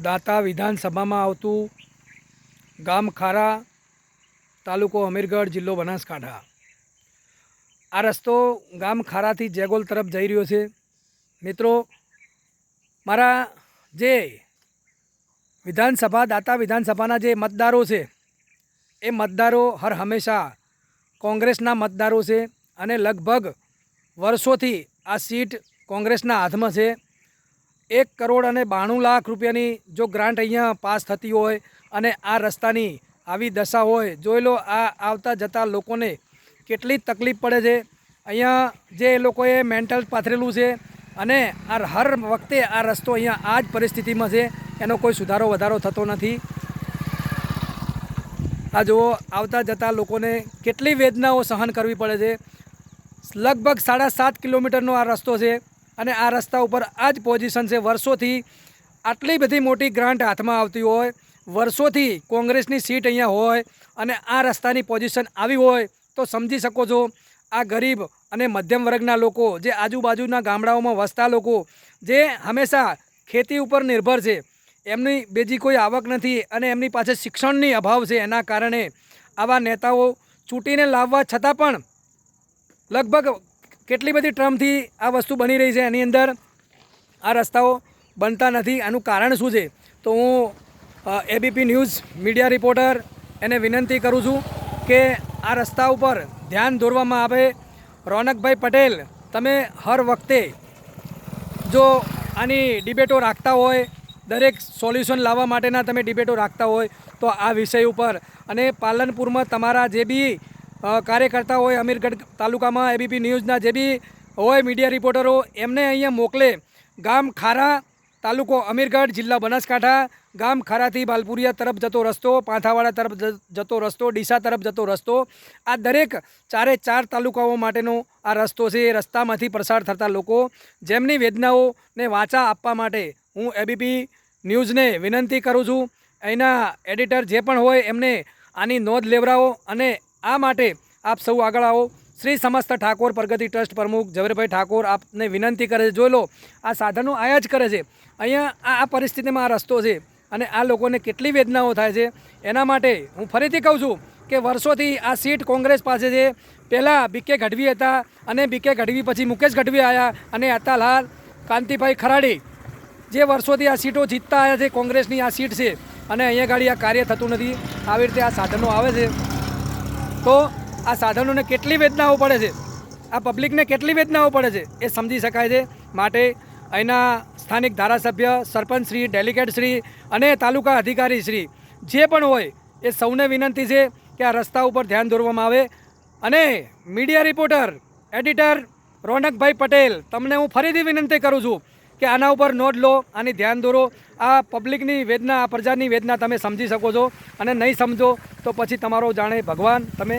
દાતા વિધાનસભામાં આવતું ગામ ખારા તાલુકો અમીરગઢ જિલ્લો બનાસકાંઠા. આ રસ્તો ગામ ખારાથી જેગોલ તરફ જઈ રહ્યો છે. મિત્રો, મારા જે વિધાનસભા, દાતા વિધાનસભાના જે મતદારો છે, એ મતદારો હર હંમેશા કોંગ્રેસના મતદારો છે અને લગભગ વર્ષોથી આ સીટ કોંગ્રેસના હાથમાં છે. એક કરોડ અને બાણું લાખ રૂપિયાની જો ગ્રાન્ટ અહીંયા પાસ થતી હોય અને આ રસ્તાની આવી દશા હોય, જોઈ લો આ આવતા જતા લોકોને કેટલી તકલીફ પડે છે. અહીંયા જે એ લોકોએ મેન્ટલ પાથરેલું છે અને આ હર વખતે આ રસ્તો અહીંયા આ જ પરિસ્થિતિમાં છે, એનો કોઈ સુધારો વધારો થતો નથી. આ જુઓ, આવતા જતા લોકોને કેટલી વેદનાઓ સહન કરવી પડે છે. લગભગ સાડા સાત કિલોમીટરનો આ રસ્તો છે. અને આ રસ્તા ઉપર આ જ પોઝિશન છે. વર્ષોથી આટલી બધી મોટી ગ્રાન્ટ હાથમાં આવતી હોય, વર્ષોથી કોંગ્રેસની સીટ અહીંયા હોય અને આ રસ્તાની પોઝિશન આવી હોય તો સમજી શકો છો, આ ગરીબ અને મધ્યમ વર્ગના લોકો, જે આજુબાજુના ગામડાઓમાં વસતા લોકો, જે હંમેશા ખેતી ઉપર નિર્ભર છે. એમની બીજી કોઈ આવક નથી અને એમની પાસે શિક્ષણની અભાવ છે. એના કારણે આવા નેતાઓ ચૂંટીને લાવવા છતાં પણ લગભગ કેટલી બધી ટ્રમથી આ વસ્તુ બની રહી છે એની અંદર આ રસ્તાઓ બનતા નથી. આનું કારણ શું છે? તો હું એબીપી ન્યૂઝ મીડિયા રિપોર્ટર એને વિનંતી કરું છું કે આ રસ્તા ઉપર ધ્યાન દોરવામાં આવે. રોનકભાઈ પટેલ, તમે હર વખતે જો આની ડિબેટો રાખતા હોય, દરેક સોલ્યુશન લાવવા માટેના તમે ડિબેટો રાખતા હોય, તો આ વિષય ઉપર અને પાલનપુરમાં તમારા જે બી કાર્યકર્તા હોય અમીરગઢ તાલુકામાં એબીપી ન્યૂઝના જે બી હોય મીડિયા રિપોર્ટરો, એમને અહીંયા મોકલે. ગામ ખારા તાલુકો અમીરગઢ, જિલ્લા બનાસકાંઠા. ગામ ખારાથી બાલપુરિયા તરફ જતો રસ્તો, પાંથાવાડા તરફ જતો રસ્તો, ડીસા તરફ જતો રસ્તો. આ દરેક ચારે ચાર તાલુકાઓ માટેનો આ રસ્તો છે. એ રસ્તામાંથી પસાર થતા લોકો જેમની વેદનાઓને વાંચા આપવા માટે હું એબીપી ન્યૂઝને વિનંતી કરું છું. અહીંના એડિટર જે પણ હોય એમને આની નોંધ લેવડાવો અને આ માટે આપ સૌ આગળ આવો. શ્રી સમસ્ત ઠાકોર પ્રગતિ ટ્રસ્ટ પ્રમુખ ઝવેરભાઈ ઠાકોર આપને વિનંતી કરે છે. જોઈ લો, આ સાધનો આયા જ કરે છે. અહીંયા આ પરિસ્થિતિમાં આ રસ્તો છે અને આ લોકોને કેટલી વેદનાઓ થાય છે. એના માટે હું ફરીથી કહું છું કે વર્ષોથી આ સીટ કોંગ્રેસ પાસે છે. પહેલાં બીકે ગઢવી હતા અને બીકે ગઢવી પછી મુકેશ ગઢવી આવ્યા અને અતાલાલ કાંતિભાઈ ખરાડી જે વર્ષોથી આ સીટો જીતતા આવ્યા છે, કોંગ્રેસની આ સીટ છે અને અહીંયા ગાડી આ કાર્ય થતું નથી. આવી રીતે આ સાધનો આવે છે. તો આ સાધનોને કેટલી વેદનાઓ પડે છે? આ પબ્લિકને કેટલી વેદનાઓ પડે છે? એ સમજી શકાય છે. માટે અહીંના સ્થાનિક ધારાસભ્ય સરપંચશ્રી ડેલિગેટશ્રી અને તાલુકા અધિકારીશ્રી જે પણ હોય, એ સૌને વિનંતી છે કે આ રસ્તા ઉપર ધ્યાન દોરવામાં આવે. અને મીડિયા રિપોર્ટર, એડિટર રોનકભાઈ પટેલ, તમને હું ફરીથી વિનંતી કરું છું કે આના ઉપર નોંધ લો, આની ધ્યાન દોરો. આ પબ્લિકની વેદના, આ પ્રજાની વેદના તમે સમજી શકો છો અને નહીં સમજો તો પછી તમારો જાણે ભગવાન તમે